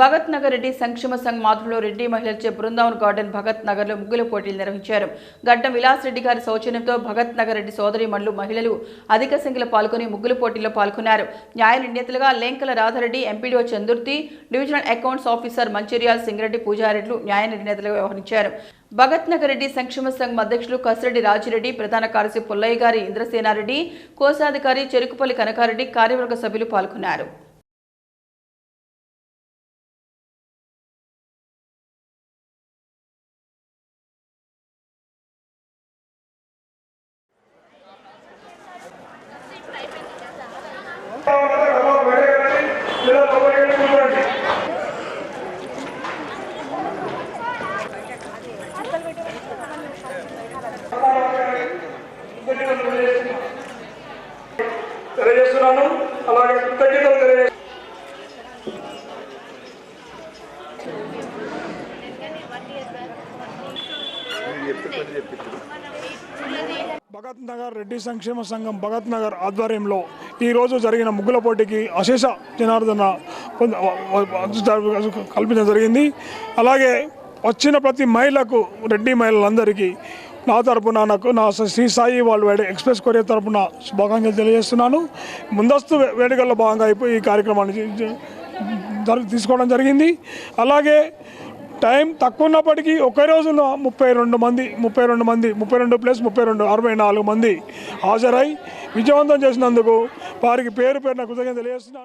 భగత్ నగర్ రెడ్డి సంక్షేమ సంఘ్ ఆధ్వర్యంలో రెడ్డి మహిళలచే బృందావన్ గార్డెన్ భగత్ నగర్లో ముగ్గుల పోటీలు నిర్వహించారు. గడ్డం విలాస్ రెడ్డి గారి సౌజన్యంతో భగత్ నగర్ రెడ్డి సోదరి మహిళలు అధిక సంఖ్యలో పాల్గొని ముగ్గుల పోటీల్లో పాల్గొన్నారు. న్యాయ నిర్ణేతలుగా Lenkala Radhareddy MPDO Chandurthi divisional accounts officer Mancherial Singareddy పూజారెడ్లు న్యాయ నిర్ణేతలుగా వ్యవహరించారు. భగత్ నగర్ రెడ్డి సంక్షేమ సంఘం అధ్యక్షులు కసిరెడ్డి రాజిరెడ్డి ప్రధాన కార్యదర్శి పుల్లయ్య గారి ఇంద్రసేనారెడ్డి కోశాధికారి చెరుకుపల్లి కనకారెడ్డి కార్యవర్గ సభ్యులు పాల్గొన్నారు. తెలియజేస్తున్నాను. అలాగే కృతజ్ఞతలు తెలియజేస్తున్నాను భగత్ నగర్ రెడ్డి సంక్షేమ సంఘం భగత్ నగర్ ఆధ్వర్యంలో ఈరోజు జరిగిన ముగ్గుల పోటీకి అశేష జనార్దన కల్పించడం జరిగింది. అలాగే వచ్చిన ప్రతి మహిళకు రెడ్డి మహిళలందరికీ నా తరపున నాకు నా శ్రీ సాయి వాళ్ళు వేడి ఎక్స్ప్రెస్ కొరియర్ తరపున శుభాకాంక్షలు తెలియజేస్తున్నాను. ముందస్తు వేడుకల్లో భాగంగా అయిపోయి ఈ కార్యక్రమాన్ని తీసుకోవడం జరిగింది. అలాగే టైం తక్కువ ఉన్నప్పటికీ ఒకే రోజున ముప్పై రెండు మంది ముప్పై రెండు మంది ముప్పై రెండు ప్లస్ ముప్పై రెండు అరవై నాలుగు మంది హాజరై విజయవంతం చేసినందుకు వారికి పేరు పేరున కృతజ్ఞత తెలియజేస్తున్నాను.